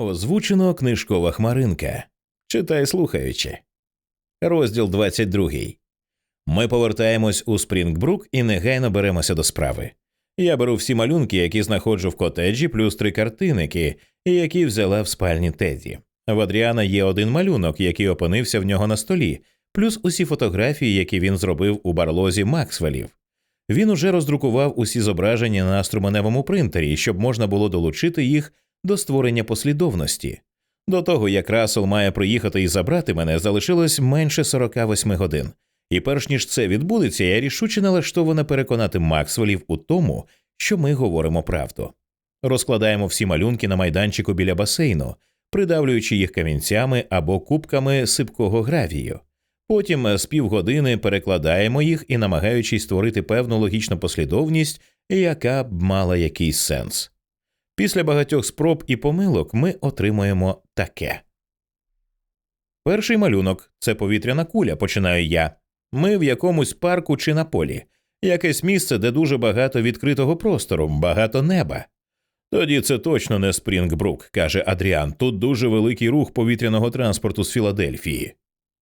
Озвучено книжкова хмаринка. Читай слухаючи. Розділ 22. Ми повертаємось у Спрінгбрук і негайно беремося до справи. Я беру всі малюнки, які знаходжу в котеджі, плюс три картиники, які взяла в спальні Теді. В Адріана є один малюнок, який опинився в нього на столі, плюс усі фотографії, які він зробив у барлозі Максвелів. Він уже роздрукував усі зображення на струменевому принтері, щоб можна було долучити їх до створення послідовності. До того, як Рассел має приїхати і забрати мене, залишилось менше 48 годин. І перш ніж це відбудеться, я рішуче налаштована переконати Максвелів у тому, що ми говоримо правду. Розкладаємо всі малюнки на майданчику біля басейну, придавлюючи їх камінцями або кубками сипкого гравію. Потім з півгодини перекладаємо їх і намагаючись створити певну логічну послідовність, яка б мала якийсь сенс. Після багатьох спроб і помилок ми отримуємо таке. Перший малюнок це повітряна куля, починаю я. Ми в якомусь парку чи на полі, якесь місце, де дуже багато відкритого простору, багато неба. Тоді це точно не Спрінгбрук, каже Адріан. Тут дуже великий рух повітряного транспорту з Філадельфії.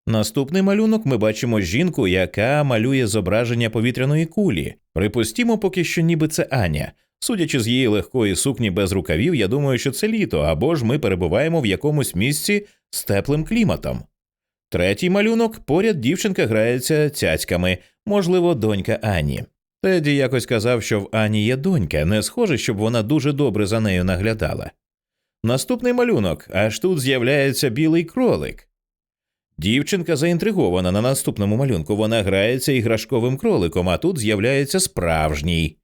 Наступний малюнок ми бачимо жінку, яка малює зображення повітряної кулі. Припустімо, поки що ніби це Аня. Судячи з її легкої сукні без рукавів, я думаю, що це літо, або ж ми перебуваємо в якомусь місці з теплим кліматом. Третій малюнок поряд дівчинка грається цяцьками, можливо, донька Ані. Теді якось казав, що в Ані є донька, не схоже, щоб вона дуже добре за нею наглядала. Наступний малюнок аж тут з'являється білий кролик. Дівчинка заінтригована на наступному малюнку. Вона грається іграшковим кроликом, а тут з'являється справжній.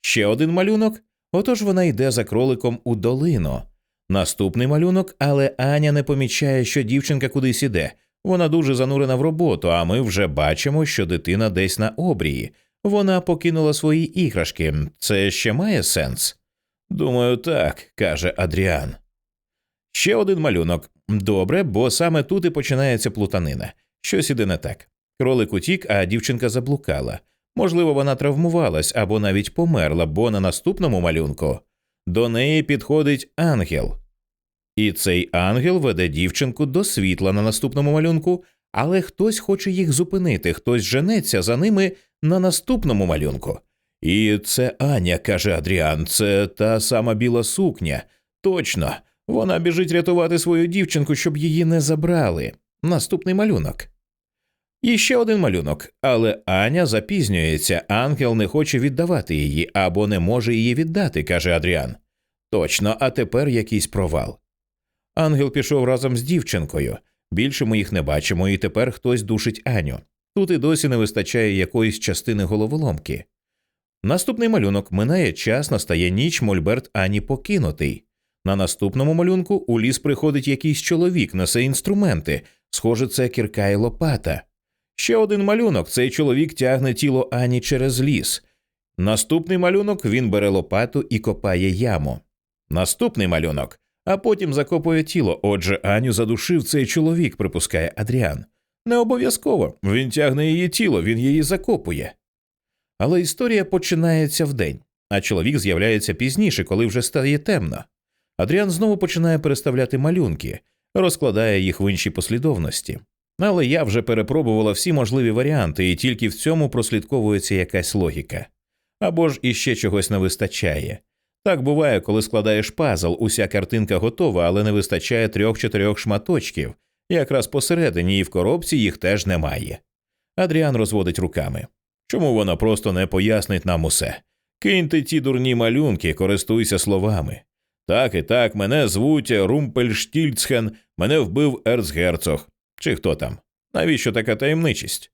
Ще один малюнок. Отож вона йде за кроликом у долину. Наступний малюнок, але Аня не помічає, що дівчинка кудись іде. Вона дуже занурена в роботу, а ми вже бачимо, що дитина десь на обрії. Вона покинула свої іграшки. Це ще має сенс? Думаю, так, каже Адріан. Ще один малюнок. Добре, бо саме тут і починається плутанина. Щось іде не так. Кролик утік, а дівчинка заблукала. Можливо, вона травмувалась або навіть померла, бо на наступному малюнку до неї підходить ангел. І цей ангел веде дівчинку до світла на наступному малюнку, але хтось хоче їх зупинити, хтось женеться за ними на наступному малюнку. І це Аня, каже Адріан, це та сама біла сукня. Точно, вона біжить рятувати свою дівчинку, щоб її не забрали. Наступний малюнок. І ще один малюнок, але Аня запізнюється, ангел не хоче віддавати її або не може її віддати, каже Адріан. Точно, а тепер якийсь провал. Ангел пішов разом з дівчинкою. Більше ми їх не бачимо, і тепер хтось душить Аню. Тут і досі не вистачає якоїсь частини головоломки. Наступний малюнок минає час, настає ніч, Мольберт Ані покинутий. На наступному малюнку у ліс приходить якийсь чоловік, несе інструменти, схоже, це кірка і лопата. Ще один малюнок цей чоловік тягне тіло Ані через ліс. Наступний малюнок він бере лопату і копає яму. Наступний малюнок, а потім закопує тіло. Отже, Аню задушив цей чоловік, припускає Адріан. Не обов'язково він тягне її тіло, він її закопує. Але історія починається вдень, а чоловік з'являється пізніше, коли вже стає темно. Адріан знову починає переставляти малюнки, розкладає їх в іншій послідовності. Але я вже перепробувала всі можливі варіанти, і тільки в цьому прослідковується якась логіка. Або ж іще чогось не вистачає. Так буває, коли складаєш пазл, уся картинка готова, але не вистачає трьох-чотирьох шматочків, якраз посередині, і в коробці їх теж немає. Адріан розводить руками. Чому вона просто не пояснить нам усе? Киньте ті дурні малюнки, користуйся словами. Так і так, мене звуть Румпельштільцхен, мене вбив Ерцгерцог. Чи хто там? Навіщо така таємничість?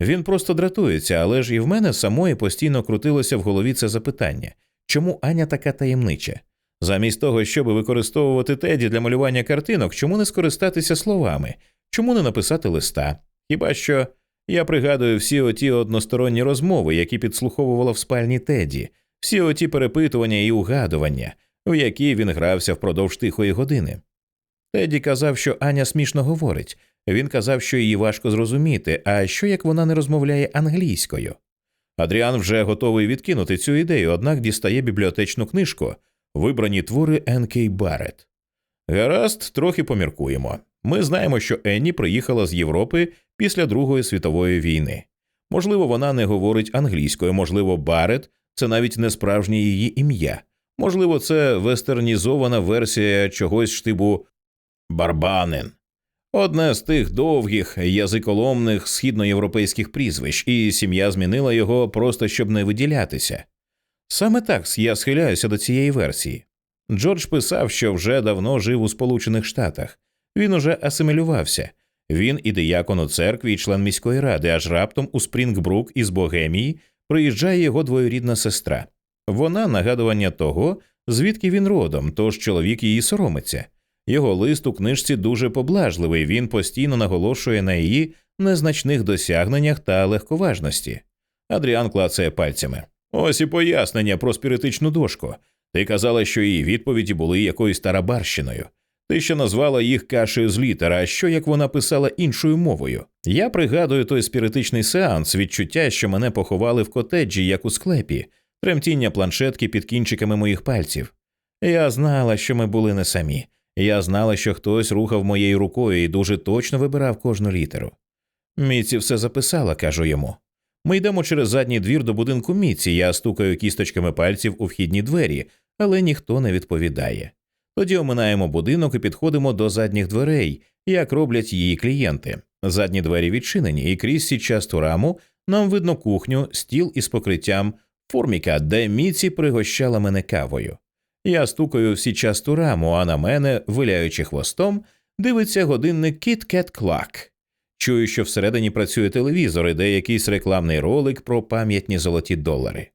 Він просто дратується, але ж і в мене самої постійно крутилося в голові це запитання чому Аня така таємнича? Замість того, щоб використовувати теді для малювання картинок, чому не скористатися словами, чому не написати листа? Хіба що я пригадую всі оті односторонні розмови, які підслуховувала в спальні Теді, всі оті перепитування і угадування, в які він грався впродовж тихої години. Теді казав, що Аня смішно говорить. Він казав, що її важко зрозуміти, а що як вона не розмовляє англійською. Адріан вже готовий відкинути цю ідею, однак дістає бібліотечну книжку, вибрані твори Н.К. Барретт. Гаразд, трохи поміркуємо. Ми знаємо, що Енні приїхала з Європи після Другої світової війни. Можливо, вона не говорить англійською, можливо, Барет це навіть не справжнє її ім'я. Можливо, це вестернізована версія чогось штибу Барбанен. Одне з тих довгих язиколомних східноєвропейських прізвищ, і сім'я змінила його просто щоб не виділятися. Саме так я схиляюся до цієї версії. Джордж писав, що вже давно жив у Сполучених Штатах. Він уже асимілювався. Він і диякон у церкві, і член міської ради, аж раптом у Спрінгбрук із Богемії приїжджає його двоюрідна сестра. Вона нагадування того, звідки він родом, тож чоловік її соромиться. Його лист у книжці дуже поблажливий, він постійно наголошує на її незначних досягненнях та легковажності. Адріан клацає пальцями. Ось і пояснення про спіритичну дошку. Ти казала, що її відповіді були якоюсь тарабарщиною. Ти ще назвала їх кашею з літера, а що як вона писала іншою мовою? Я пригадую той спіритичний сеанс, відчуття, що мене поховали в котеджі, як у склепі, тремтіння планшетки під кінчиками моїх пальців. Я знала, що ми були не самі. Я знала, що хтось рухав моєю рукою і дуже точно вибирав кожну літеру. Міці все записала, кажу йому. Ми йдемо через задній двір до будинку Міці, я стукаю кісточками пальців у вхідні двері, але ніхто не відповідає. Тоді оминаємо будинок і підходимо до задніх дверей, як роблять її клієнти. Задні двері відчинені, і крізь січасту раму нам видно кухню, стіл із покриттям форміка, де Міці пригощала мене кавою. Я стукаю в січасту раму, а на мене, виляючи хвостом, дивиться годинник Kit Kat Clock. Чую, що всередині працює телевізор, іде якийсь рекламний ролик про пам'ятні золоті долари.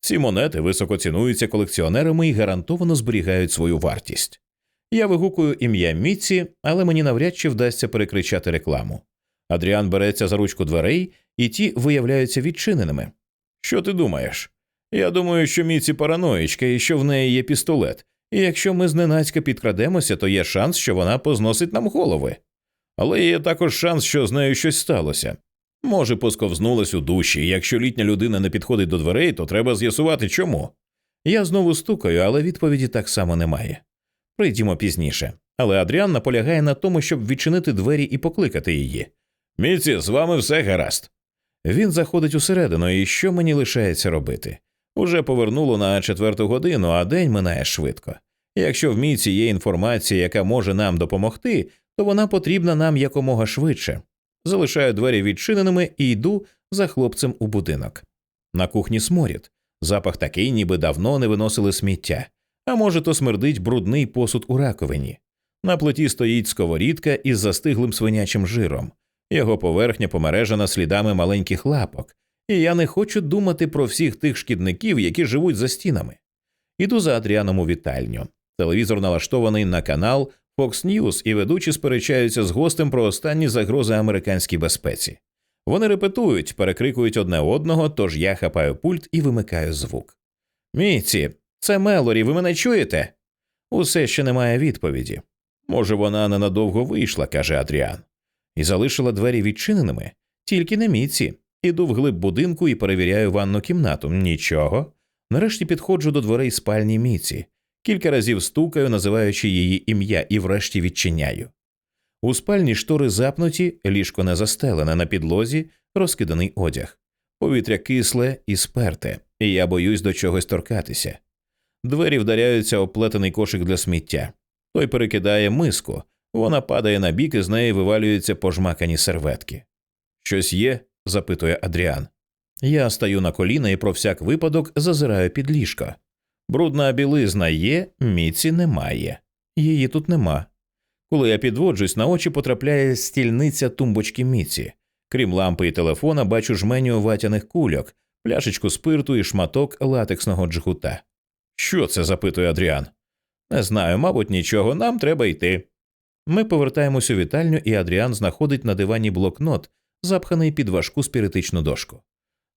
Ці монети високо цінуються колекціонерами і гарантовано зберігають свою вартість. Я вигукую ім'я Міці, але мені навряд чи вдасться перекричати рекламу. Адріан береться за ручку дверей, і ті виявляються відчиненими. Що ти думаєш? Я думаю, що Міці параноїчка і що в неї є пістолет, і якщо ми зненацька підкрадемося, то є шанс, що вона позносить нам голови. Але є також шанс, що з нею щось сталося. Може, посковзнулась у душі, і якщо літня людина не підходить до дверей, то треба з'ясувати чому. Я знову стукаю, але відповіді так само немає. Прийдімо пізніше. Але Адріан наполягає на тому, щоб відчинити двері і покликати її. Міці, з вами все гаразд. Він заходить усередину, і що мені лишається робити? Уже повернуло на четверту годину, а день минає швидко. Якщо в міці є інформація, яка може нам допомогти, то вона потрібна нам якомога швидше. Залишаю двері відчиненими і йду за хлопцем у будинок. На кухні сморід. Запах такий, ніби давно не виносили сміття, а може, то смердить брудний посуд у раковині. На плиті стоїть сковорідка із застиглим свинячим жиром, його поверхня помережена слідами маленьких лапок, і я не хочу думати про всіх тих шкідників, які живуть за стінами. Іду за Адріаном у вітальню. Телевізор налаштований на канал Fox News і ведучі сперечаються з гостем про останні загрози американській безпеці. Вони репетують, перекрикують одне одного, тож я хапаю пульт і вимикаю звук. Міці, це Мелорі, ви мене чуєте? Усе ще немає відповіді. Може, вона ненадовго вийшла, каже Адріан, і залишила двері відчиненими, тільки не Міці. Іду вглиб будинку і перевіряю ванну кімнату. Нічого. Нарешті підходжу до дверей спальні Міці. Кілька разів стукаю, називаючи її ім'я, і врешті відчиняю. У спальні штори запнуті, ліжко не застелене, на підлозі розкиданий одяг. Повітря кисле і сперте, і я боюсь до чогось торкатися. Двері вдаряються оплетений кошик для сміття. Той перекидає миску, вона падає на бік і з неї вивалюються пожмакані серветки. Щось є? Запитує Адріан. Я стаю на коліна і про всяк випадок зазираю під ліжко. Брудна білизна є, міці немає. Її тут нема. Коли я підводжусь, на очі потрапляє стільниця тумбочки міці. Крім лампи і телефона, бачу жменю ватяних кульок, пляшечку спирту і шматок латексного джгута. Що це? запитує Адріан. Не знаю, мабуть, нічого, нам треба йти. Ми повертаємось у вітальню, і Адріан знаходить на дивані блокнот, запханий під важку спіритичну дошку.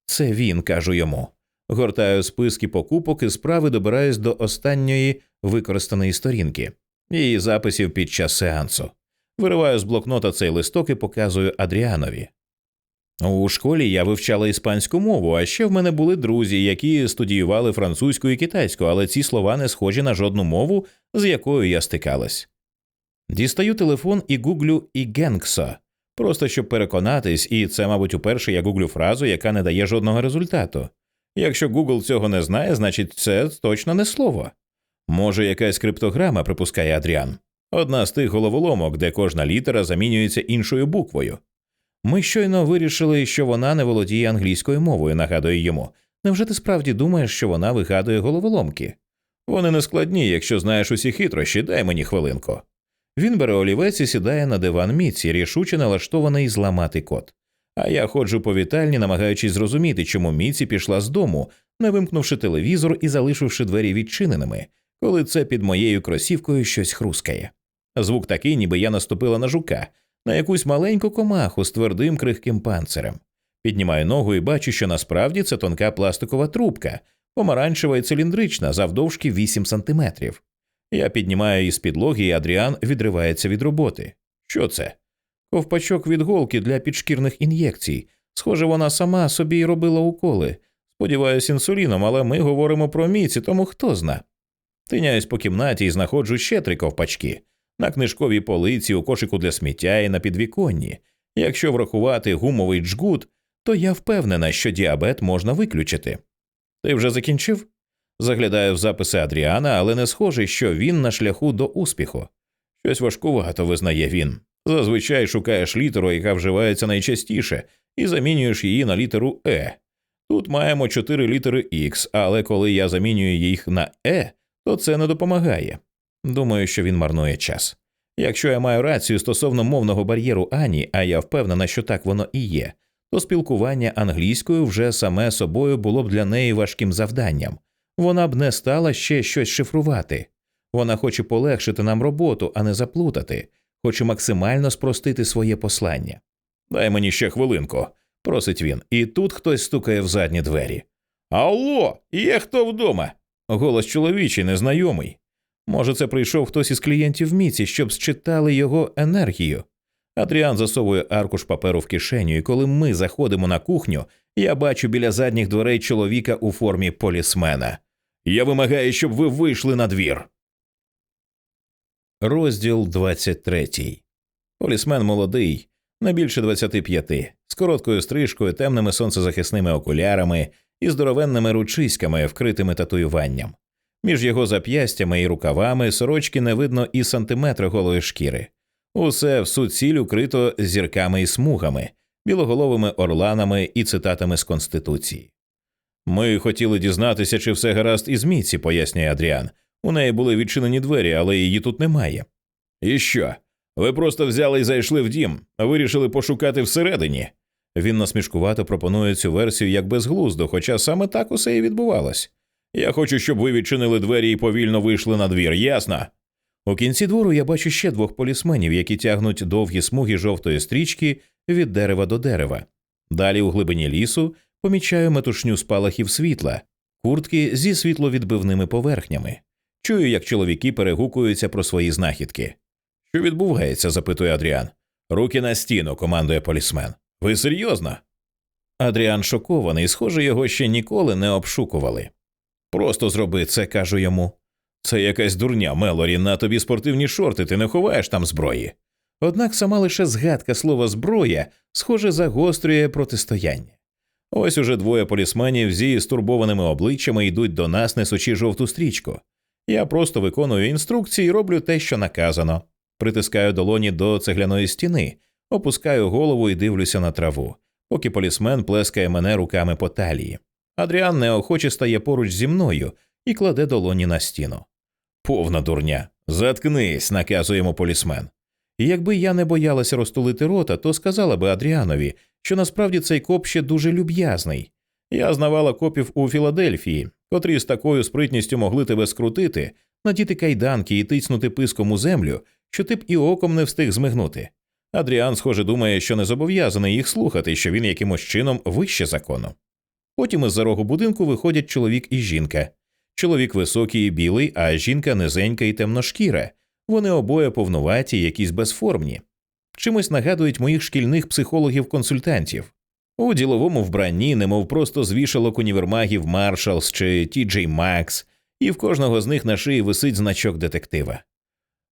Це він, кажу йому. Гортаю списки покупок і справи добираюсь до останньої використаної сторінки, її записів під час сеансу. Вириваю з блокнота цей листок і показую Адріанові. У школі я вивчала іспанську мову, а ще в мене були друзі, які студіювали французьку і китайську, але ці слова не схожі на жодну мову, з якою я стикалась. Дістаю телефон і гуглю «Ігенксо», просто щоб переконатись, і це, мабуть, уперше я гуглю фразу, яка не дає жодного результату. Якщо Google цього не знає, значить це точно не слово. Може, якась криптограма, припускає Адріан, одна з тих головоломок, де кожна літера замінюється іншою буквою. Ми щойно вирішили, що вона не володіє англійською мовою, нагадує йому. Невже ти справді думаєш, що вона вигадує головоломки? Вони не складні, якщо знаєш усі хитрощі, дай мені хвилинку. Він бере олівець і сідає на диван Міці, рішуче налаштований зламати код. А я ходжу по вітальні, намагаючись зрозуміти, чому Міці пішла з дому, не вимкнувши телевізор і залишивши двері відчиненими, коли це під моєю кросівкою щось хрускає. Звук такий, ніби я наступила на жука, на якусь маленьку комаху з твердим крихким панцирем. Піднімаю ногу і бачу, що насправді це тонка пластикова трубка, помаранчева і циліндрична, завдовжки 8 сантиметрів. Я піднімаю із підлоги, і Адріан відривається від роботи. Що це? Ковпачок від голки для підшкірних ін'єкцій. Схоже, вона сама собі й робила уколи. Сподіваюсь, інсуліном, але ми говоримо про міці, тому хто зна. Тиняюсь по кімнаті і знаходжу ще три ковпачки на книжковій полиці, у кошику для сміття і на підвіконні. Якщо врахувати гумовий джгут, то я впевнена, що діабет можна виключити. Ти вже закінчив? Заглядаю в записи Адріана, але не схоже, що він на шляху до успіху. Щось важкувато визнає він. Зазвичай шукаєш літеру, яка вживається найчастіше, і замінюєш її на літеру Е. Тут маємо чотири літери X, але коли я замінюю їх на Е, то це не допомагає. Думаю, що він марнує час. Якщо я маю рацію стосовно мовного бар'єру Ані, а я впевнена, що так воно і є, то спілкування англійською вже саме собою було б для неї важким завданням. Вона б не стала ще щось шифрувати. Вона хоче полегшити нам роботу, а не заплутати, хоче максимально спростити своє послання. Дай мені ще хвилинку, просить він, і тут хтось стукає в задні двері. Алло, є хто вдома? Голос чоловічий, незнайомий. Може, це прийшов хтось із клієнтів міці, щоб считали його енергію. Адріан засовує аркуш паперу в кишеню, і коли ми заходимо на кухню, я бачу біля задніх дверей чоловіка у формі полісмена. Я вимагаю, щоб ви вийшли на двір. Розділ 23. Полісмен молодий, не більше 25, з короткою стрижкою, темними сонцезахисними окулярами і здоровенними ручиськами, вкритими татуюванням. Між його зап'ястями і рукавами сорочки не видно і сантиметра голої шкіри. Усе в суціль укрито зірками і смугами, білоголовими орланами і цитатами з Конституції. Ми хотіли дізнатися, чи все гаразд із Міці, пояснює Адріан. У неї були відчинені двері, але її тут немає. І що? Ви просто взяли і зайшли в дім, вирішили пошукати всередині. Він насмішкувато пропонує цю версію як безглуздо, хоча саме так усе і відбувалось. Я хочу, щоб ви відчинили двері і повільно вийшли на двір, ясно? У кінці двору я бачу ще двох полісменів, які тягнуть довгі смуги жовтої стрічки від дерева до дерева. Далі у глибині лісу помічаю метушню спалахів світла, куртки зі світловідбивними поверхнями. Чую, як чоловіки перегукуються про свої знахідки. Що відбувається? запитує Адріан. Руки на стіну, командує полісмен. Ви серйозно? Адріан шокований, схоже, його ще ніколи не обшукували. Просто зроби це, кажу йому. Це якась дурня, Мелорі, на тобі спортивні шорти, ти не ховаєш там зброї. Однак сама лише згадка слова зброя, схоже, загострює протистояння. Ось уже двоє полісменів зі стурбованими обличчями йдуть до нас, несучи жовту стрічку. Я просто виконую інструкції і роблю те, що наказано. Притискаю долоні до цегляної стіни, опускаю голову і дивлюся на траву, поки полісмен плескає мене руками по талії. Адріан неохоче стає поруч зі мною і кладе долоні на стіну. Повна дурня. Заткнись, наказуємо полісмен. І якби я не боялася розтулити рота, то сказала би Адріанові, що насправді цей коп ще дуже люб'язний. Я знавала копів у Філадельфії, котрі з такою спритністю могли тебе скрутити, надіти кайданки і тицнути писком у землю, що ти б і оком не встиг змигнути. Адріан, схоже, думає, що не зобов'язаний їх слухати, що він якимось чином вище закону. Потім із за рогу будинку виходять чоловік і жінка. Чоловік високий і білий, а жінка низенька і темношкіра. Вони обоє повнуваті, якісь безформні. Чимось нагадують моїх шкільних психологів-консультантів. У діловому вбранні, немов просто з універмагів Маршалс чи Ті Джей Макс, і в кожного з них на шиї висить значок детектива.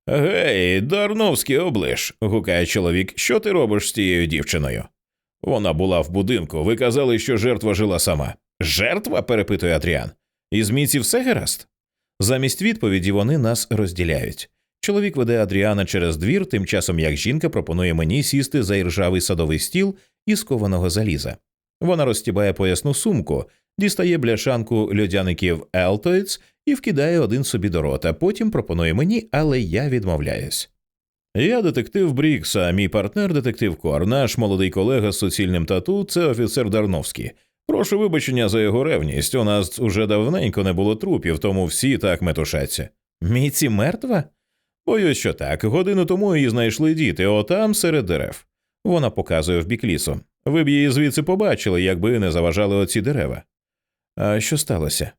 Гей, Дарновський облиш. гукає чоловік. Що ти робиш з тією дівчиною? Вона була в будинку. Ви казали, що жертва жила сама. Жертва? перепитує Адріан. Із міці все гаразд? Замість відповіді вони нас розділяють. Чоловік веде Адріана через двір, тим часом як жінка пропонує мені сісти за іржавий садовий стіл із кованого заліза. Вона розтібає поясну сумку, дістає бляшанку льодяників Елтоїц і вкидає один собі до рота. Потім пропонує мені, але я відмовляюсь. Я детектив Брікс, а мій партнер детектив Кор, наш молодий колега з суцільним тату, це офіцер Дарновський. Прошу вибачення за його ревність. У нас уже давненько не було трупів, тому всі так метушаться. Міці мертва? Боюсь, що так. Годину тому її знайшли діти, отам серед дерев. Вона показує в бік лісу. Ви б її звідси побачили, якби не заважали оці дерева. А що сталося?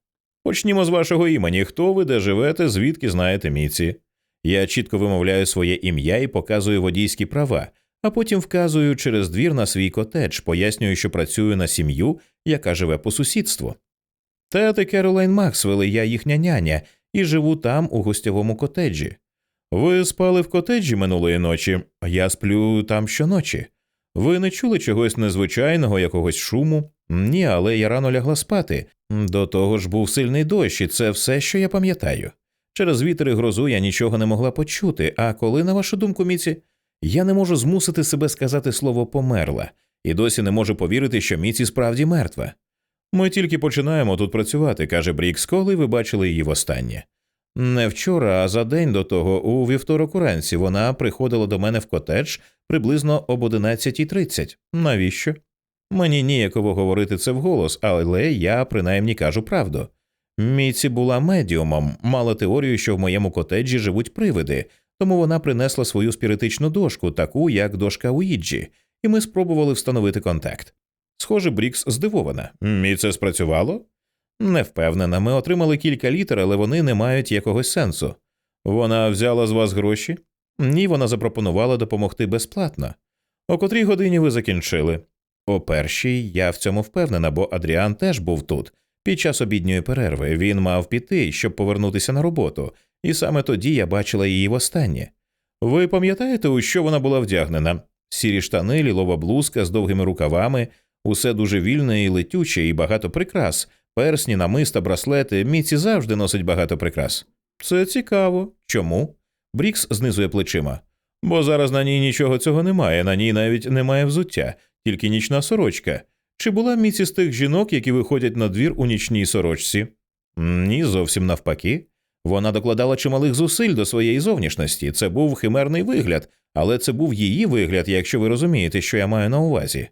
Почнімо з вашого імені. Хто ви, де живете, звідки знаєте міці? Я чітко вимовляю своє ім'я і показую водійські права, а потім вказую через двір на свій котедж, пояснюю, що працюю на сім'ю, яка живе по сусідству. Тети Керолайн Максвелл, я їхня няня, і живу там у гостьовому котеджі. Ви спали в котеджі минулої ночі, а я сплю там щоночі. Ви не чули чогось незвичайного, якогось шуму? Ні, але я рано лягла спати. До того ж був сильний дощ, і це все, що я пам'ятаю. Через вітер і грозу я нічого не могла почути. А коли, на вашу думку, Міці, я не можу змусити себе сказати слово померла, і досі не можу повірити, що Міці справді мертва. Ми тільки починаємо тут працювати, каже Брікс, коли ви бачили її востаннє. Не вчора, а за день до того, у вівторок уранці, вона приходила до мене в котедж приблизно об 11.30. Навіщо? Мені ніяково говорити це вголос, але я принаймні кажу правду. Міці була медіумом, мала теорію, що в моєму котеджі живуть привиди, тому вона принесла свою спіритичну дошку, таку як дошка Уїджі, і ми спробували встановити контакт. Схоже, Брікс здивована. І це спрацювало? Не впевнена, ми отримали кілька літер, але вони не мають якогось сенсу. Вона взяла з вас гроші? Ні, вона запропонувала допомогти безплатно. О котрій годині ви закінчили? О першій я в цьому впевнена, бо Адріан теж був тут. Під час обідньої перерви він мав піти, щоб повернутися на роботу, і саме тоді я бачила її востаннє. Ви пам'ятаєте, у що вона була вдягнена? Сірі штани, лілова блузка з довгими рукавами, усе дуже вільне і летюче, і багато прикрас, персні, намиста, браслети. Міці завжди носить багато прикрас. Це цікаво. Чому? Брікс знизує плечима. Бо зараз на ній нічого цього немає, на ній навіть немає взуття, тільки нічна сорочка. Чи була Міці з тих жінок, які виходять на двір у нічній сорочці? Ні, зовсім навпаки. Вона докладала чималих зусиль до своєї зовнішності. Це був химерний вигляд, але це був її вигляд, якщо ви розумієте, що я маю на увазі.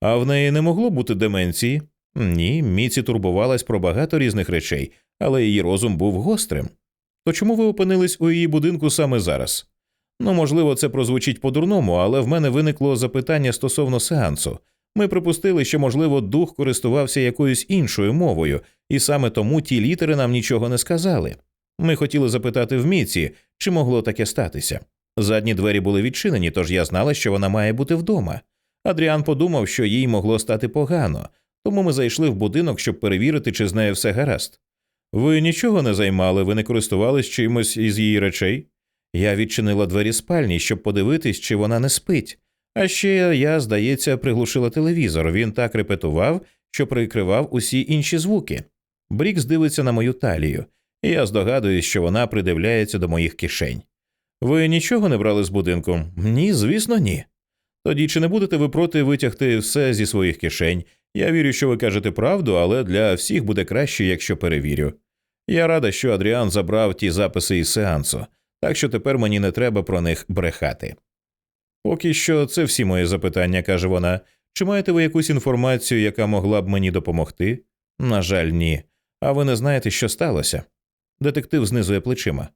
А в неї не могло бути деменції? Ні, Міці турбувалась про багато різних речей, але її розум був гострим. То чому ви опинились у її будинку саме зараз? Ну, можливо, це прозвучить по-дурному, але в мене виникло запитання стосовно сеансу. Ми припустили, що, можливо, дух користувався якоюсь іншою мовою, і саме тому ті літери нам нічого не сказали. Ми хотіли запитати в Міці, чи могло таке статися. Задні двері були відчинені, тож я знала, що вона має бути вдома. Адріан подумав, що їй могло стати погано, тому ми зайшли в будинок, щоб перевірити, чи з нею все гаразд. Ви нічого не займали, ви не користувались чимось із її речей? Я відчинила двері спальні, щоб подивитись, чи вона не спить. А ще я, здається, приглушила телевізор. Він так репетував, що прикривав усі інші звуки. Брікс дивиться на мою талію, і я здогадуюсь, що вона придивляється до моїх кишень. Ви нічого не брали з будинку? Ні, звісно, ні. Тоді чи не будете ви проти витягти все зі своїх кишень? Я вірю, що ви кажете правду, але для всіх буде краще, якщо перевірю. Я рада, що Адріан забрав ті записи із сеансу, так що тепер мені не треба про них брехати. Поки що це всі мої запитання, каже вона. Чи маєте ви якусь інформацію, яка могла б мені допомогти? На жаль, ні. А ви не знаєте, що сталося? Детектив знизує плечима.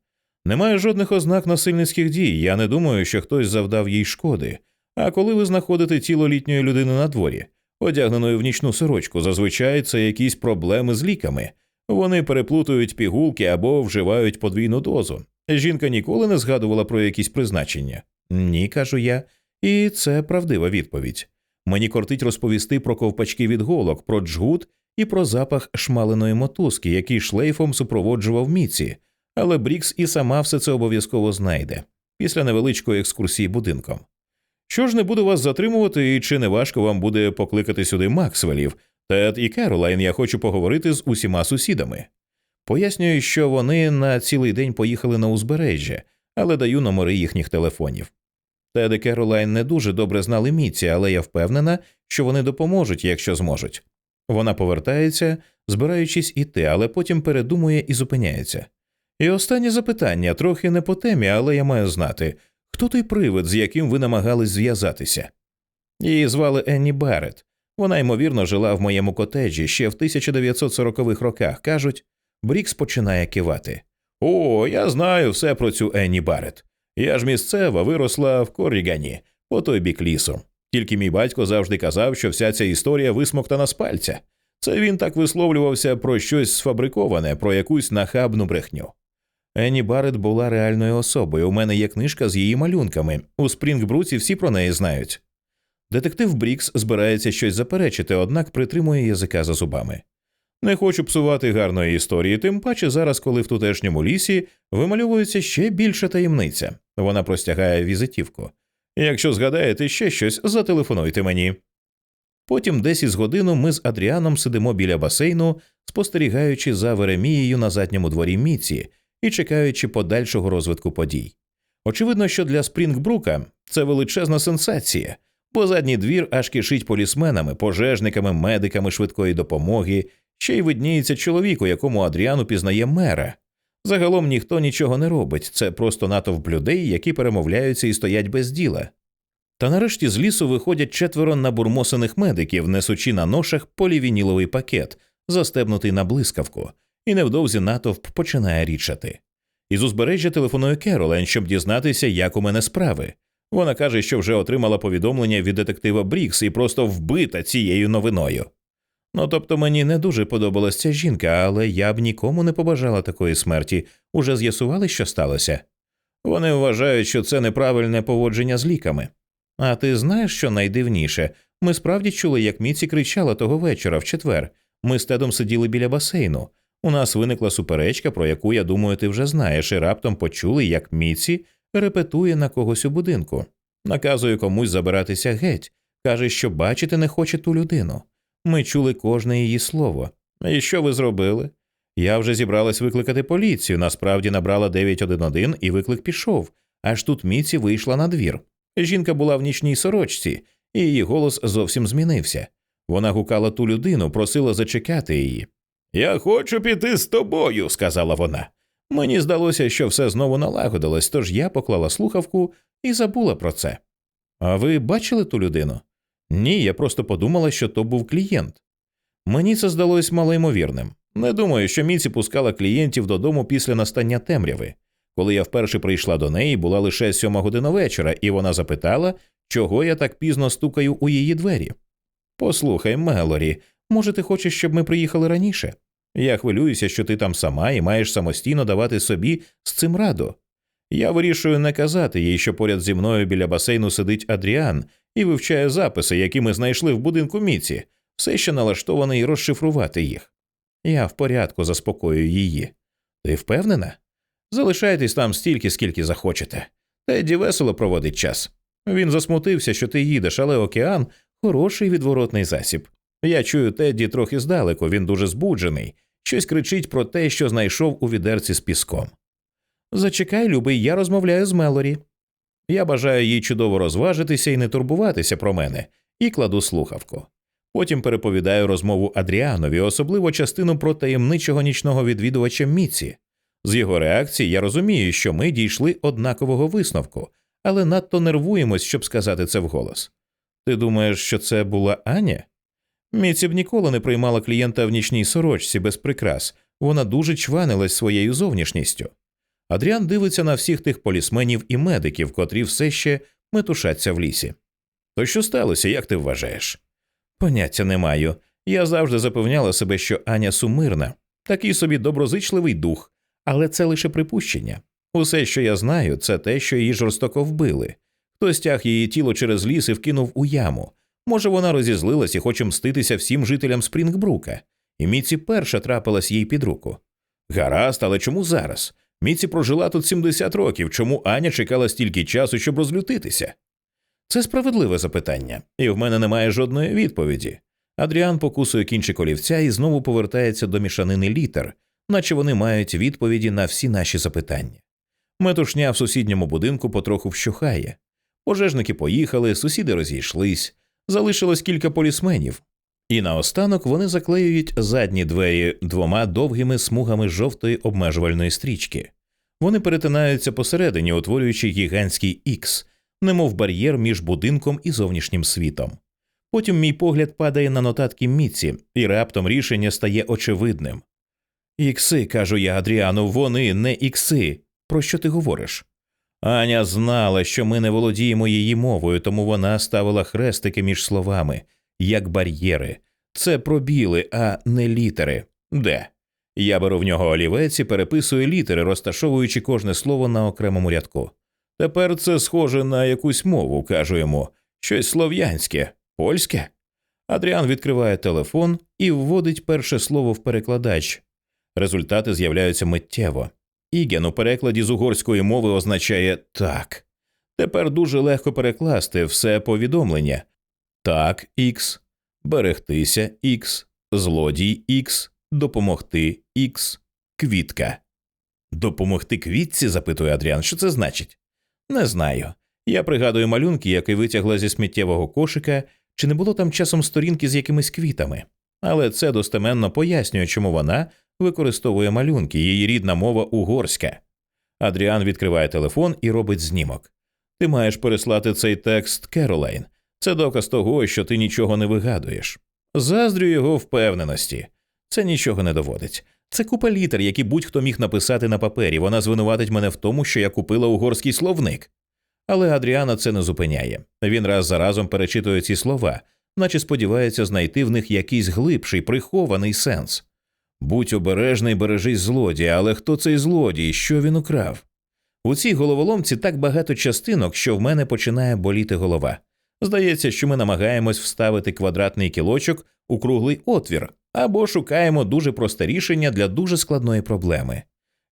Немає жодних ознак насильницьких дій. Я не думаю, що хтось завдав їй шкоди. А коли ви знаходите тіло літньої людини на дворі, одягненої в нічну сорочку, зазвичай це якісь проблеми з ліками. Вони переплутують пігулки або вживають подвійну дозу. Жінка ніколи не згадувала про якісь призначення. Ні, кажу я, і це правдива відповідь. Мені кортить розповісти про ковпачки від голок, про джгут і про запах шмаленої мотузки, який шлейфом супроводжував міці, але Брікс і сама все це обов'язково знайде після невеличкої екскурсії будинком. Що ж не буду вас затримувати, і чи не важко вам буде покликати сюди Максвелів, Тед і Керолайн, я хочу поговорити з усіма сусідами. Пояснюю, що вони на цілий день поїхали на узбережжя, але даю номери їхніх телефонів. Тед і Керолайн не дуже добре знали Міці, але я впевнена, що вони допоможуть, якщо зможуть. Вона повертається, збираючись іти, але потім передумує і зупиняється. І останнє запитання трохи не по темі, але я маю знати, хто той привид, з яким ви намагались зв'язатися. Її звали Енні Барретт. Вона, ймовірно, жила в моєму котеджі ще в 1940-х роках. Кажуть, Брікс починає кивати. О, я знаю все про цю Енні Барретт. Я ж місцева виросла в Коррігані, по той бік лісу. Тільки мій батько завжди казав, що вся ця історія висмоктана з пальця. Це він так висловлювався про щось сфабриковане, про якусь нахабну брехню. Енні Барретт була реальною особою. У мене є книжка з її малюнками. У Спрінгбруці всі про неї знають. Детектив Брікс збирається щось заперечити, однак притримує язика за зубами. Не хочу псувати гарної історії, тим паче зараз, коли в тутешньому лісі вимальовується ще більша таємниця. Вона простягає візитівку. Якщо згадаєте ще щось, зателефонуйте мені. Потім десь із годину ми з Адріаном сидимо біля басейну, спостерігаючи за Веремією на задньому дворі Міці і чекаючи подальшого розвитку подій. Очевидно, що для Спрінгбрука це величезна сенсація, бо задній двір аж кишить полісменами, пожежниками, медиками швидкої допомоги, ще й видніється чоловік, у якому Адріан упізнає мера. Загалом ніхто нічого не робить, це просто натовп людей, які перемовляються і стоять без діла. Та нарешті з лісу виходять четверо набурмосених медиків, несучи на ношах полівініловий пакет, застебнутий на блискавку, і невдовзі натовп починає річати. Із узбережжя телефонує Керолен, щоб дізнатися, як у мене справи. Вона каже, що вже отримала повідомлення від детектива Брікс і просто вбита цією новиною. Ну тобто мені не дуже подобалась ця жінка, але я б нікому не побажала такої смерті. Уже з'ясували, що сталося. Вони вважають, що це неправильне поводження з ліками. А ти знаєш, що найдивніше? Ми справді чули, як Міці кричала того вечора в четвер. Ми з Тедом сиділи біля басейну. У нас виникла суперечка, про яку, я думаю, ти вже знаєш, і раптом почули, як Міці репетує на когось у будинку. Наказує комусь забиратися геть, каже, що бачити не хоче ту людину. Ми чули кожне її слово. І що ви зробили? Я вже зібралась викликати поліцію, насправді набрала 911 і виклик пішов, аж тут Міці вийшла на двір. Жінка була в нічній сорочці, і її голос зовсім змінився. Вона гукала ту людину, просила зачекати її. Я хочу піти з тобою, сказала вона. Мені здалося, що все знову налагодилось, тож я поклала слухавку і забула про це. А ви бачили ту людину? Ні, я просто подумала, що то був клієнт. Мені це здалось малоймовірним. Не думаю, що Міці пускала клієнтів додому після настання темряви. Коли я вперше прийшла до неї, була лише сьома година вечора, і вона запитала, чого я так пізно стукаю у її двері. Послухай, Мелорі, може, ти хочеш, щоб ми приїхали раніше? Я хвилююся, що ти там сама і маєш самостійно давати собі з цим раду. Я вирішую не казати їй, що поряд зі мною біля басейну сидить Адріан і вивчає записи, які ми знайшли в будинку Міці, все ще налаштований розшифрувати їх. Я в порядку заспокоюю її. Ти впевнена? Залишайтесь там стільки, скільки захочете. Теді весело проводить час. Він засмутився, що ти їдеш, але океан хороший відворотний засіб. Я чую Тедді трохи здалеку, він дуже збуджений, щось кричить про те, що знайшов у відерці з піском. Зачекай, любий, я розмовляю з Мелорі. Я бажаю їй чудово розважитися і не турбуватися про мене, і кладу слухавку. Потім переповідаю розмову Адріанові, особливо частину про таємничого нічного відвідувача Міці. З його реакції я розумію, що ми дійшли однакового висновку, але надто нервуємось, щоб сказати це вголос. Ти думаєш, що це була Аня? Міці б ніколи не приймала клієнта в нічній сорочці без прикрас, вона дуже чванилась своєю зовнішністю. Адріан дивиться на всіх тих полісменів і медиків, котрі все ще метушаться в лісі. То що сталося, як ти вважаєш? Поняття не маю. Я завжди запевняла себе, що Аня сумирна, такий собі доброзичливий дух, але це лише припущення. Усе, що я знаю, це те, що її жорстоко вбили. Хтось тяг її тіло через ліс і вкинув у яму. Може, вона розізлилась і хоче мститися всім жителям Спрінгбрука, і Міці перша трапилась їй під руку. Гаразд, але чому зараз? Міці прожила тут 70 років. Чому Аня чекала стільки часу, щоб розлютитися? Це справедливе запитання, і в мене немає жодної відповіді. Адріан покусує кінчик олівця і знову повертається до мішанини літер, наче вони мають відповіді на всі наші запитання. Метушня в сусідньому будинку потроху вщухає. Пожежники поїхали, сусіди розійшлись, залишилось кілька полісменів, і наостанок вони заклеюють задні двері двома довгими смугами жовтої обмежувальної стрічки. Вони перетинаються посередині, утворюючи гігантський ікс, немов бар'єр між будинком і зовнішнім світом. Потім мій погляд падає на нотатки Міці, і раптом рішення стає очевидним. Ікси, кажу я Адріану, вони не ікси. Про що ти говориш? Аня знала, що ми не володіємо її мовою, тому вона ставила хрестики між словами, як бар'єри. Це пробіли, а не літери. Де? Я беру в нього олівець і переписую літери, розташовуючи кожне слово на окремому рядку. Тепер це схоже на якусь мову, кажу йому, щось слов'янське, польське. Адріан відкриває телефон і вводить перше слово в перекладач. Результати з'являються миттєво. Іген у перекладі з угорської мови означає так. Тепер дуже легко перекласти все повідомлення так, ікс, берегтися ікс, злодій ікс, допомогти ікс, квітка. Допомогти квітці? запитує Адріан. Що це значить? Не знаю. Я пригадую малюнки, які витягла зі сміттєвого кошика, чи не було там часом сторінки з якимись квітами. Але це достеменно пояснює, чому вона використовує малюнки, її рідна мова угорська. Адріан відкриває телефон і робить знімок. Ти маєш переслати цей текст Керолайн. Це доказ того, що ти нічого не вигадуєш. Заздрю його впевненості. Це нічого не доводить. Це купа літер, які будь-хто міг написати на папері. Вона звинуватить мене в тому, що я купила угорський словник. Але Адріана це не зупиняє. Він раз за разом перечитує ці слова, наче сподівається знайти в них якийсь глибший, прихований сенс. Будь обережний, бережись злодія, але хто цей злодій, що він украв? У цій головоломці так багато частинок, що в мене починає боліти голова. Здається, що ми намагаємось вставити квадратний кілочок у круглий отвір або шукаємо дуже просте рішення для дуже складної проблеми.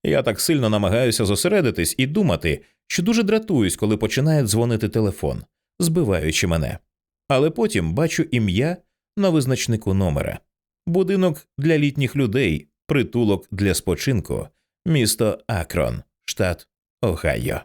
Я так сильно намагаюся зосередитись і думати, що дуже дратуюсь, коли починає дзвонити телефон, збиваючи мене. Але потім бачу ім'я на визначнику номера будинок для літніх людей, притулок для спочинку, місто Акрон, штат Огайо.